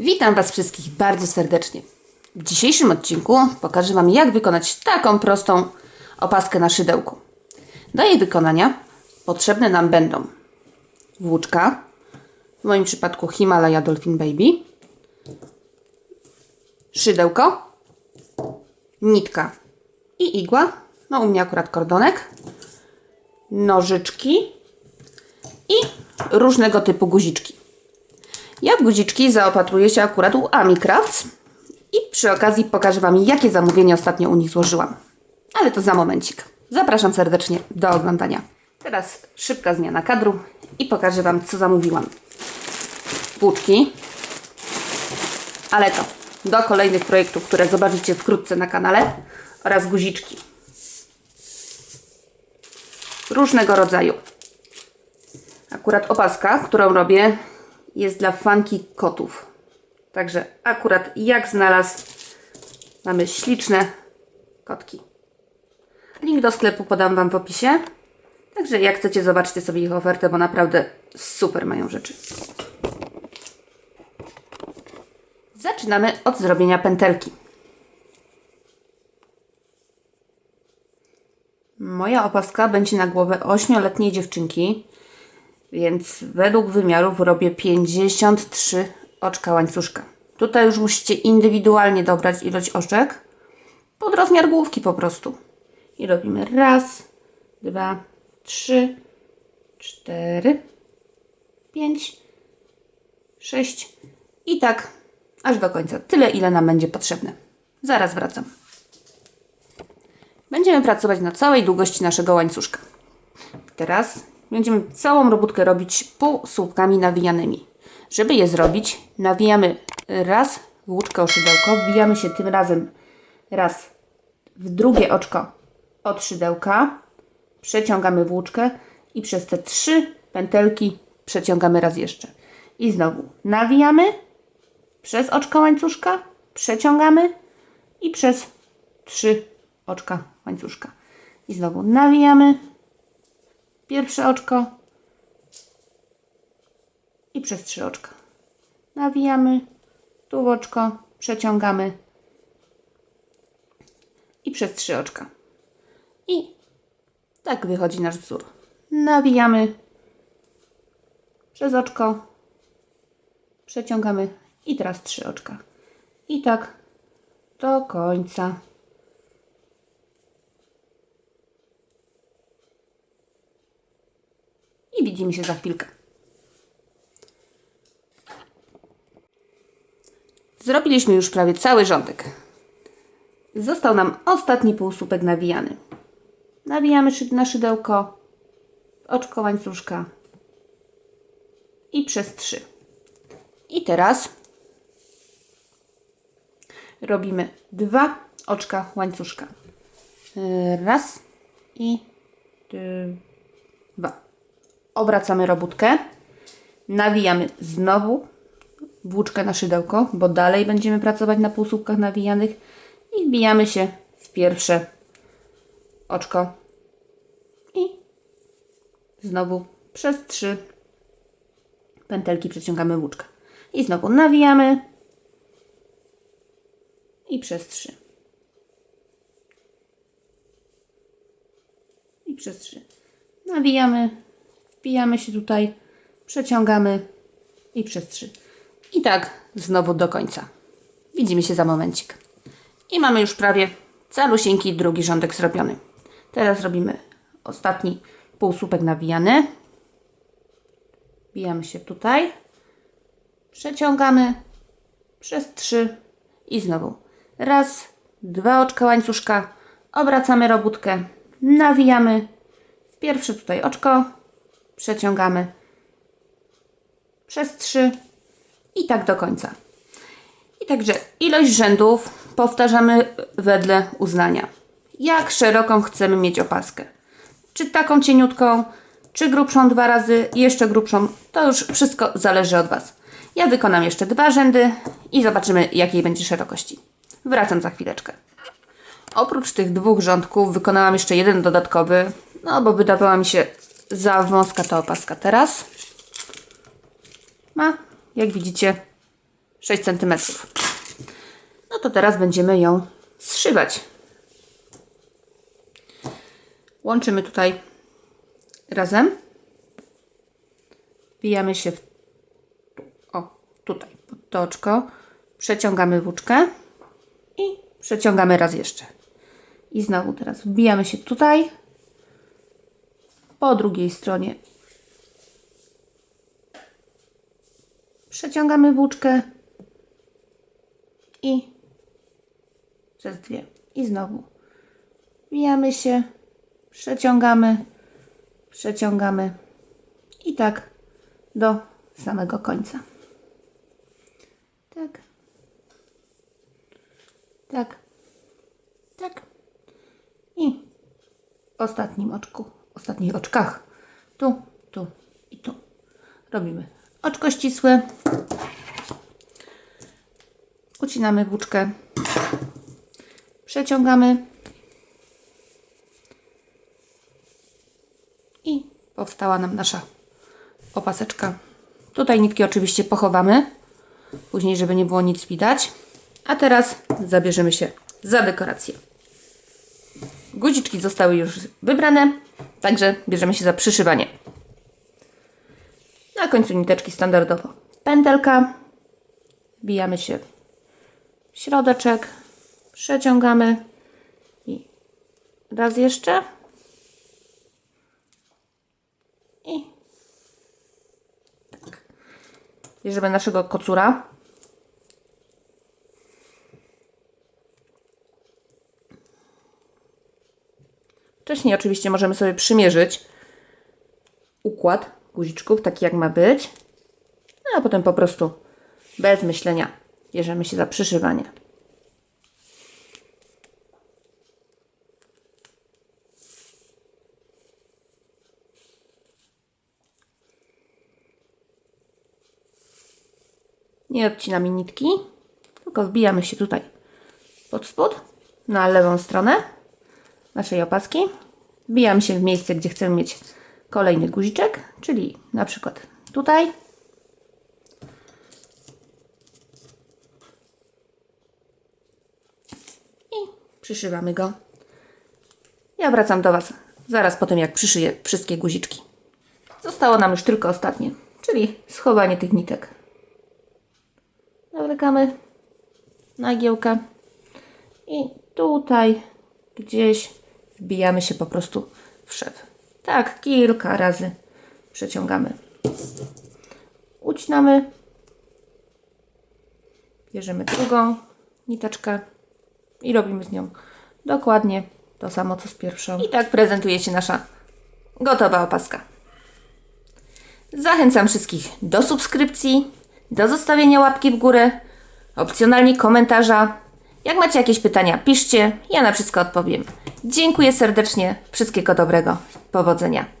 Witam Was wszystkich bardzo serdecznie. W dzisiejszym odcinku pokażę Wam, jak wykonać taką prostą opaskę na szydełku. Do jej wykonania potrzebne nam będą włóczka, w moim przypadku Himalaya Dolphin Baby, szydełko, nitka i igła, no u mnie akurat kordonek, nożyczki i różnego typu guziczki. Ja w guziczki zaopatruję się akurat u Ami Crafts i przy okazji pokażę Wam, jakie zamówienie ostatnio u nich złożyłam. Ale to za momencik. Zapraszam serdecznie do oglądania. Teraz szybka zmiana kadru i pokażę Wam, co zamówiłam. Włóczki, ale to do kolejnych projektów, które zobaczycie wkrótce na kanale oraz guziczki. Różnego rodzaju. Akurat opaska, którą robię, jest dla fanki kotów. Także akurat jak znalazł, mamy śliczne kotki. Link do sklepu podam Wam w opisie. Także jak chcecie, zobaczcie sobie ich ofertę, bo naprawdę super mają rzeczy. Zaczynamy od zrobienia pętelki. Moja opaska będzie na głowę 8-letniej dziewczynki, więc według wymiarów robię 53 oczka łańcuszka. Tutaj już musicie indywidualnie dobrać ilość oczek pod rozmiar główki po prostu. I robimy raz, dwa, trzy, cztery, pięć, sześć i tak aż do końca. Tyle, ile nam będzie potrzebne. Zaraz wracam. Będziemy pracować na całej długości naszego łańcuszka. Teraz będziemy całą robótkę robić półsłupkami nawijanymi. Żeby je zrobić, nawijamy raz włóczkę o szydełko, wbijamy się tym razem raz w drugie oczko od szydełka, przeciągamy włóczkę i przez te trzy pętelki przeciągamy raz jeszcze. I znowu nawijamy przez oczko łańcuszka, przeciągamy i przez trzy oczka łańcuszka. I znowu nawijamy pierwsze oczko i przez trzy oczka. Nawijamy tu w oczko, przeciągamy i przez trzy oczka. I tak wychodzi nasz wzór. Nawijamy przez oczko, przeciągamy i teraz trzy oczka. I tak do końca. Widzimy się za chwilkę. Zrobiliśmy już prawie cały rządek. Został nam ostatni półsłupek nawijany. Nawijamy na szydełko, oczko łańcuszka i przez trzy. I teraz robimy dwa oczka łańcuszka. Raz i dwa. Obracamy robótkę. Nawijamy znowu włóczkę na szydełko, bo dalej będziemy pracować na półsłupkach nawijanych i wbijamy się w pierwsze oczko. I znowu przez trzy pętelki przeciągamy włóczkę. I znowu nawijamy. I przez trzy. I przez trzy. Nawijamy wbijamy się tutaj przeciągamy i przez trzy i tak znowu do końca widzimy się za momencik i mamy już prawie calusieńki drugi rządek zrobiony. Teraz robimy ostatni półsłupek nawijany. Wbijamy się tutaj. Przeciągamy przez trzy i znowu raz, dwa oczka łańcuszka. Obracamy robótkę, nawijamy w pierwsze tutaj oczko, przeciągamy przez trzy i tak do końca. I także ilość rzędów powtarzamy wedle uznania. Jak szeroką chcemy mieć opaskę? Czy taką cieniutką, czy grubszą dwa razy, jeszcze grubszą? To już wszystko zależy od Was. Ja wykonam jeszcze dwa rzędy i zobaczymy jakiej będzie szerokości. Wracam za chwileczkę. Oprócz tych dwóch rządków wykonałam jeszcze jeden dodatkowy, no bo wydawała mi się za wąska ta opaska. Teraz ma, jak widzicie, 6 cm. No to teraz będziemy ją zszywać. Łączymy tutaj razem. Wbijamy się w, o, tutaj, pod to oczko. Przeciągamy włóczkę i przeciągamy raz jeszcze. I znowu teraz wbijamy się tutaj. Po drugiej stronie przeciągamy włóczkę i przez dwie. I znowu wbijamy się, przeciągamy, przeciągamy i tak do samego końca. Tak. Tak. Tak. I w ostatnim oczku, ostatnich oczkach. Tu, tu i tu. Robimy oczko ścisłe. Ucinamy włóczkę. Przeciągamy. I powstała nam nasza opaseczka. Tutaj nitki oczywiście pochowamy. Później, żeby nie było nic widać. A teraz zabierzemy się za dekorację. Guziczki zostały już wybrane, także bierzemy się za przyszywanie. Na końcu niteczki standardowo pętelka. Wbijamy się w środeczek, przeciągamy i raz jeszcze. I tak. Bierzemy naszego kocura. Wcześniej oczywiście możemy sobie przymierzyć układ guziczków, taki jak ma być. No, a potem po prostu bez myślenia bierzemy się za przyszywanie. Nie odcinamy nitki, tylko wbijamy się tutaj pod spód na lewą stronę naszej opaski. Wbijamy się w miejsce, gdzie chcemy mieć kolejny guziczek, czyli na przykład tutaj. I przyszywamy go. Ja wracam do Was zaraz po tym, jak przyszyję wszystkie guziczki. Zostało nam już tylko ostatnie, czyli schowanie tych nitek. Nawlekamy na giełkę i tutaj gdzieś wbijamy się po prostu w szef. Tak, kilka razy przeciągamy. Ucinamy. Bierzemy drugą niteczkę i robimy z nią dokładnie to samo co z pierwszą. I tak prezentuje się nasza gotowa opaska. Zachęcam wszystkich do subskrypcji, do zostawienia łapki w górę, opcjonalnie komentarza. Jak macie jakieś pytania, piszcie, ja na wszystko odpowiem. Dziękuję serdecznie, wszystkiego dobrego, powodzenia.